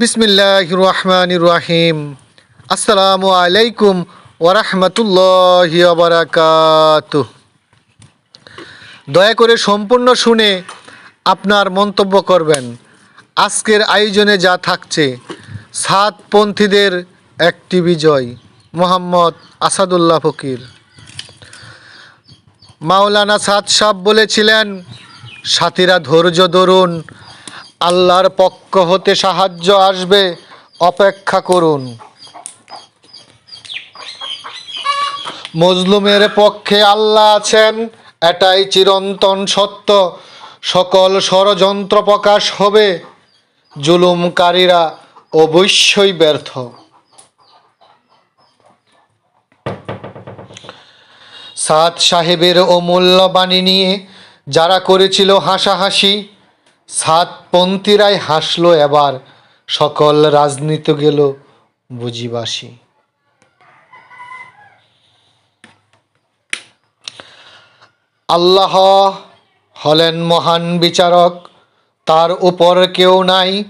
বিসমিল্লাহ রহমান রাহিম আসসালামু আলাইকুম ওরহমতুল্লাহ বারাকাত দয়া করে সম্পূর্ণ শুনে আপনার মন্তব্য করবেন। আজকের আয়োজনে যা থাকছে সাতপন্থীদের একটি বিজয়, মোহাম্মদ আসাদুল্লাহ ফকির। মাওলানা সাদ সাহ বলেছিলেন, সাথীরা ধৈর্য ধরুন আল্লাহর পক্ষ হতে সাহায্য আসবে, অপেক্ষা করুন। মজলুমের পক্ষে আল্লাহ আছেন, এটাই চিরন্তন সত্য। সকল ষড়যন্ত্র প্রকাশ হবে, জুলুমকারীরা অবশ্যই ব্যর্থ। সাদ সাহেবের অমূল্য বাণী নিয়ে যারা করেছিল হাসাহাসি সাতপন্থীরাই হাসলো এবার, সকল রাজনীতি গেল বুঝিবাসী। আল্লাহ হলেন মহান বিচারক, তার উপর কেউ নাই।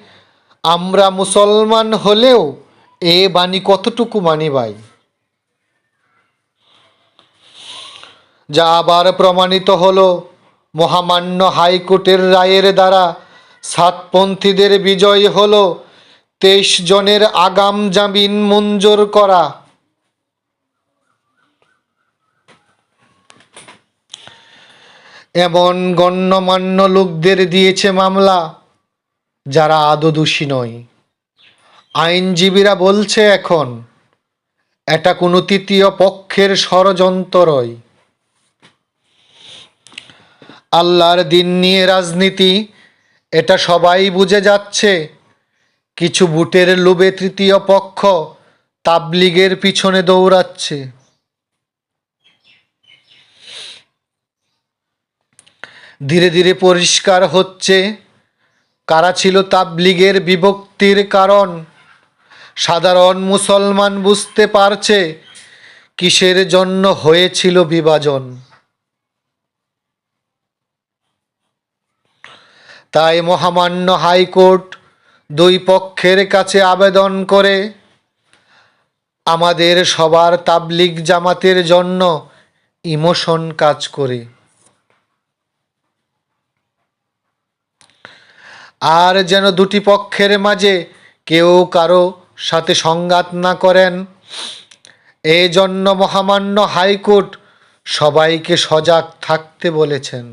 আমরা মুসলমান হলেও এ বাণী কতটুকু মানি ভাই? যা আবার প্রমাণিত হলো মহামান্য হাইকোর্টের রায়ের দ্বারা সাতপন্থীদের বিজয় হল তেইশ জনের আগাম জামিন মঞ্জুর করা। এমন গণ্যমান্য লোকদের দিয়েছে মামলা, যারা আদৌ দোষী নয়। আইনজীবীরা বলছে এখন, এটা কোনো তৃতীয় পক্ষের ষড়যন্ত্রই। আল্লাহর দিন নিয়ে রাজনীতি, এটা সবাই বুঝে যাচ্ছে। কিছু বুটের লোভে তৃতীয় পক্ষ তাবলিগের পিছনে দৌড়াচ্ছে। ধীরে ধীরে পরিষ্কার হচ্ছে কারা ছিল তাবলিগের বিভক্তির কারণ। সাধারণ মুসলমান বুঝতে পারছে কিসের জন্য হয়েছিল বিভাজন। তাই মহামান্য হাইকোর্ট দুই পক্ষের কাছে আবেদন করে, আমাদের সবার তাবলিগ জামাতের জন্য ইমোশন কাজ করে। আর যেন দুটি পক্ষের মাঝে কেউ কারও সাথে সংঘাত না করেন এই জন্য মহামান্য হাইকোর্ট সবাইকে সজাগ থাকতে বলেছেন।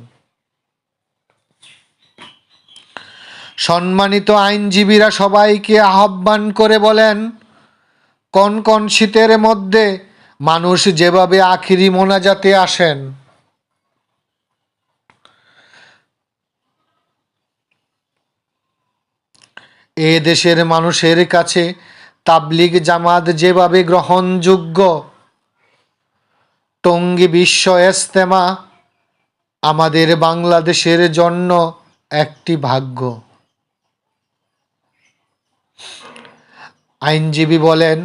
সম্মানিত আইনজীবীরা সবাইকে আহ্বান করে বলেন, কোন কোন শীতের মধ্যে মানুষ যেভাবে আখিরি মোনাজাতে আসেন? এ দেশের মানুষের কাছে তাবলিগ জামাত যেভাবে গ্রহণযোগ্য, টঙ্গী বিশ্ব এস্তেমা আমাদের বাংলাদেশের জন্য একটি ভাগ্য। আইনজীবী বলেন,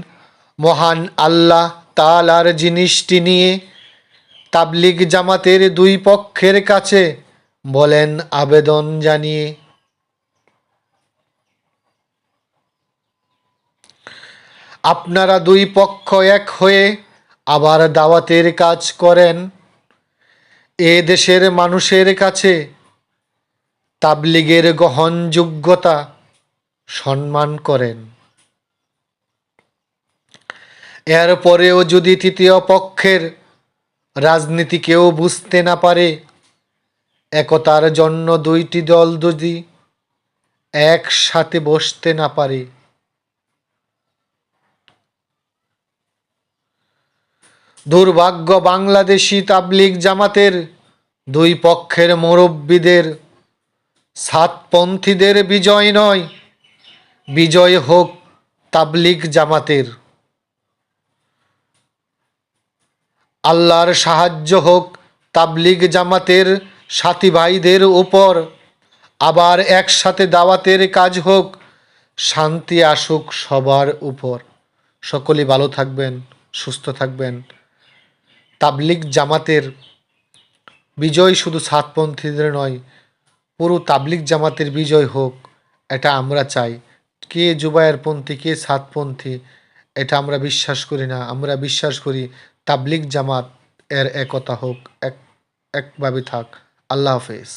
মহান আল্লাহ তালার জিনিসটি নিয়ে তাবলিগ জামাতের দুই পক্ষের কাছে বলেন আবেদন জানিয়ে। আপনারা দুই পক্ষ এক হয়ে আবার দাওয়াতের কাজ করেন। এ দেশের মানুষের কাছে তাবলিগের গ্রহণযোগ্যতা সম্মান করেন। এরপরেও যদি তৃতীয় পক্ষের রাজনীতি কেউ বুঝতে না পারে, একতার জন্য দুইটি দল যদি একসাথে বসতে না পারে। দুর্ভাগ্য বাংলাদেশি তাবলিগ জামাতের দুই পক্ষের মুরব্বীদের সাতপন্থীদের বিজয় নয়, বিজয় হোক তাবলিগ জামাতের। আল্লাহর সাহায্য হোক তাবলিগ জামাতের সাথী ভাইদের উপর। আবার একসাথে দাওয়াতের কাজ হোক, শান্তি আসুক সবার উপর। সকলে ভালো থাকবেন, সুস্থ থাকবেন। তাবলিগ জামাতের বিজয় শুধু সাতপন্থীদের নয়, পুরো তাবলিগ জামাতের বিজয় হোক, এটা আমরা চাই। কে জুবায়ের পন্থী, কে সাতপন্থী, এটা আমরা বিশ্বাস করি না। আমরা বিশ্বাস করি তাবলিক জামাত এর একতা হোক এক একভাবে থাক। আল্লাহ হাফেজ।